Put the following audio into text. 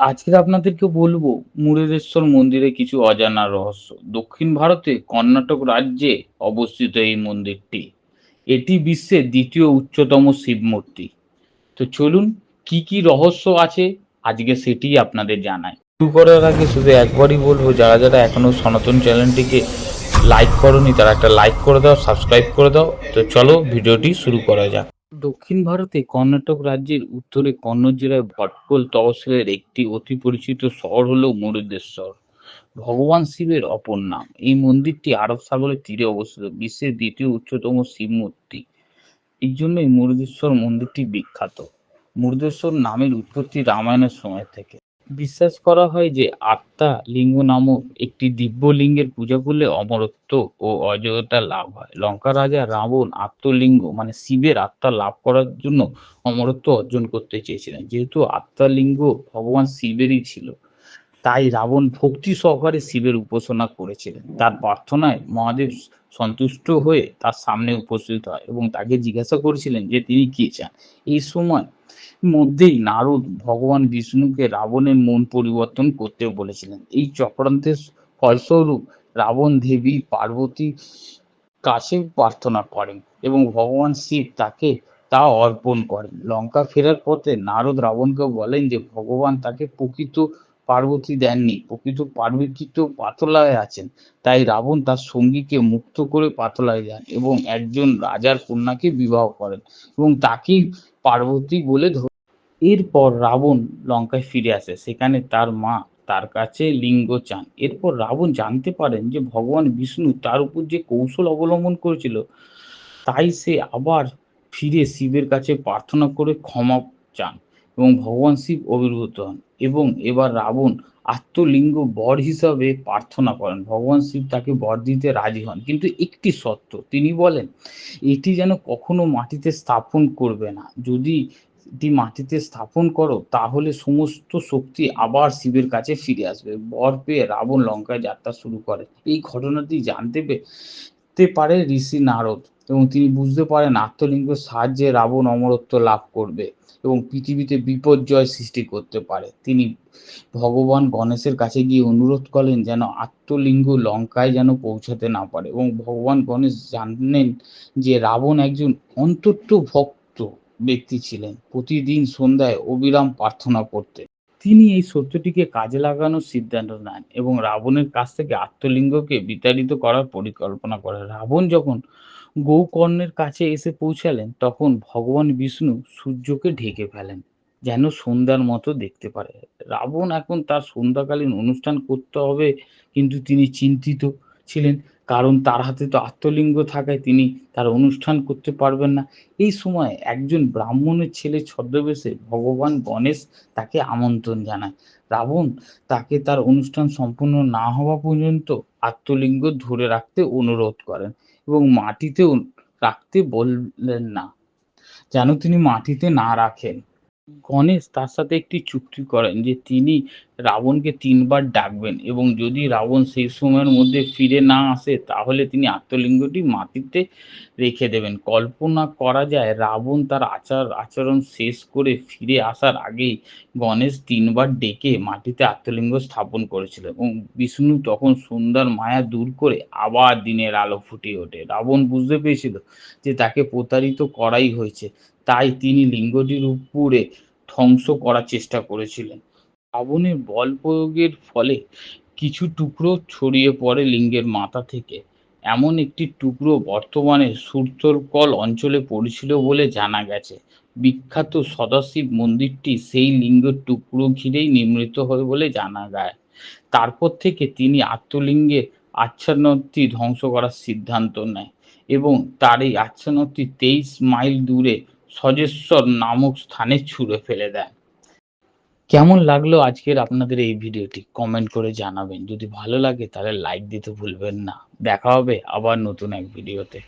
আজকে আপনাদেরকে বলব মুরুদেশ্বর মন্দিরে কিছু অজানা রহস্য। দক্ষিণ ভারতে কর্ণাটক রাজ্যে অবস্থিত এই মন্দিরটি। এটি বিশ্বের দ্বিতীয় উচ্চতম শিব মূর্তি। তো চলুন, কি কি রহস্য আছে? আজকে সেটি আপনাদের জানাই। শুরু করার আগে শুধু একবারই বলব, যারা যারা এখনও সনাতন চ্যানেলটিকে লাইক করনি, তারা একটা লাইক করে দাও সাবস্ক্রাইব করে দাও। তো চলো, ভিডিওটি শুরু করা যাক। দক্ষিণ ভারতে কর্ণাটক রাজ্যের উত্তরে কন্নড় জেলার ভটকল তহসিলের একটি অতি পরিচিত শহর হল মরুদেশ্বর। ভগবান শিবের অপর নাম। এই মন্দিরটি আরব সাগরের তীরে অবস্থিত, বিশ্বের দ্বিতীয় উচ্চতম শিব মূর্তি। এই জন্যই মুরুদেশ্বর মন্দিরটি বিখ্যাত। মুরুদেশ্বর নামের উৎপত্তি রামায়ণের সময় থেকে। বিশ্বাস করা হয় যে আত্মা লিঙ্গ নামক একটি দিব্য লিঙ্গের পূজা করলে অমরত্ব ও অজয়তা লাভ হয়। লঙ্কা রাজা রাবণ আত্মলিঙ্গ মানে শিবের আত্মা লাভ করার জন্য অমরত্ব অর্জন করতে চেয়েছিলেন। যেহেতু আত্মালিঙ্গ ভগবান শিবেরই ছিল। তাই রাবণ ভক্তি সহকারে শিবের উপাসনা করেছিলেন। তার প্রার্থনায় মহাদেব সন্তুষ্ট হয়ে তার সামনে উপস্থিত হয় এবং তাকে জিজ্ঞাসা করেছিলেন যে, তিনি কি চান? এই সময় মধ্যেই নারদ ভগবান বিষ্ণুকে রাবণের মন পরিবর্তন করতে বলেছিলেন। এই চক্রান্তের ফলস্বরূপ রাবণ দেবী পার্বতী কাছে প্রার্থনা করেন এবং ভগবান শিব তাকে তা অর্পণ করেন। লঙ্কা ফেরার পথে নারদ রাবণকে বলেন যে, ভগবান তাকে প্রকৃত পার্বতী দেননি। প্রকৃত পার্বতী তো পাতলায় আছেন, তাই রাবণ তার সঙ্গীকে মুক্ত করে পাতলায় যান এবং একজন রাজার কন্যাকে বিবাহ করেন এবং তাকেই পার্বতী বলে ধরে এরপর রাবণ লঙ্কায় ফিরে আসে, সেখানে তার মা তার কাছে লিঙ্গ চান। এরপর রাবণ জানতে পারেন যে ভগবান বিষ্ণু তার উপর যে কৌশল অবলম্বন করেছিল, তাই সে আবার ফিরে শিবের কাছে প্রার্থনা করে ক্ষমা চান। এবং ভগবান শিব অবির্ভূত হন এবং এবার রাবণ আত্মলিঙ্গ বর হিসাবে প্রার্থনা করেন। ভগবান শিব তাকে বর দিতে রাজি হন। কিন্তু একটি সত্য, তিনি বলেন, এটি যেন কখনো মাটিতে স্থাপন করবে না। যদি এটি মাটিতে স্থাপন করো, তাহলে সমস্ত শক্তি আবার শিবের কাছে ফিরে আসবে বর পেয়ে রাবণ লঙ্কায় যাত্রা শুরু করে এই ঘটনাটি জানতে পেতে পারে ঋষি নারদ। এবং তিনি বুঝতে পারেন আত্মলিঙ্গের সাহায্যে রাবণ অমরত্ব লাভ করবে এবং পৃথিবীতে বিপর্যয় সৃষ্টি করতে পারে। তিনি ভগবান গণেশের কাছে গিয়ে অনুরোধ করেন যেন আত্মলিঙ্গ লঙ্কায় যেন পৌঁছাতে না পারে এবং ভগবান গণেশ জানেন যে রাবণ একজন অন্তত ভক্ত ব্যক্তি ছিলেন। প্রতিদিন সন্ধ্যায় অবিরাম প্রার্থনা করতেন। তিনি এই সত্যটিকে কাজে লাগানোর সিদ্ধান্ত নেন এবং রাবণের কাছ থেকে আত্মলিঙ্গকে বিতাড়িত করার পরিকল্পনা করেন। রাবণ যখন গৌকর্ণের কাছে এসে পৌঁছালেন, তখন ভগবান বিষ্ণু সূর্যকে ঢেকে ফেলেন, যেন সন্ধ্যার মতো দেখতে পারে। রাবণ এখন তার সন্ধ্যাকালীন অনুষ্ঠান করতে হবে, কিন্তু তিনি চিন্তিত ছিলেন, কারণ তার হাতে তো আত্মলিঙ্গ থাকায় তিনি তার অনুষ্ঠান করতে পারবেন না। এই সময় একজন ব্রাহ্মণের ছেলে ছদ্মবেশে ভগবান গণেশ তাকে আমন্ত্রণ জানায়। রাবণ তাকে তার অনুষ্ঠান সম্পূর্ণ না হওয়া পর্যন্ত আত্মলিঙ্গ ধরে রাখতে অনুরোধ করেন। এবং মাটিতেও রাখতে বললেন না। যেন তিনি মাটিতে না রাখেন। গণেশ তার সাথে একটি চুক্তি করেন যে তিনি রাবণকে তিনবার ডাকবেন এবং যদি রাবণ সেই সময়ের মধ্যে ফিরে না আসে, তাহলে তিনি আত্মলিঙ্গটি মাটিতে রেখে দেবেন। কল্পনা করা যায় রাবণ তার আচার, আচরণ শেষ করে ফিরে আসার আগেই গণেশ তিনবার ডেকে মাটিতে আত্মলিঙ্গ স্থাপন করেছিল এবং বিষ্ণু তখন সুন্দর মায়া দূর করে আবার দিনের আলো ফুটিয়ে ওঠে। রাবণ বুঝতে পেরেছিল যে তাকে প্রতারিত করাই হয়েছে। তাই তিনি লিঙ্গটির উপরে ধ্বংস করার চেষ্টা করেছিলেন। রাবণের বল প্রয়োগের ফলে কিছু টুকরো ছড়িয়ে পড়ে লিঙ্গের মাথা থেকে। এমন একটি টুকরো বর্তমানে সুরতরকল অঞ্চলে পড়েছিল বলে জানা গেছে। বিখ্যাত সদাশিব মন্দিরটি সেই লিঙ্গের টুকরো ঘিরেই নির্মিত হয় বলে জানা যায়। তারপর থেকে তিনি আত্মলিঙ্গের আচ্ছন্নটি ধ্বংস করার সিদ্ধান্ত নেয় এবং তার এই আচ্ছন্নটি তেইশ মাইল দূরে সজেশ্বর নামক স্থানে ছুঁড়ে ফেলে দেন কেমন লাগল আজকের আপনাদের এই ভিডিওটি? কমেন্ট করে জানাবেন। যদি ভালো লাগে তাহলে লাইক দিতে ভুলবেন না। দেখা হবে আবার নতুন এক ভিডিওতে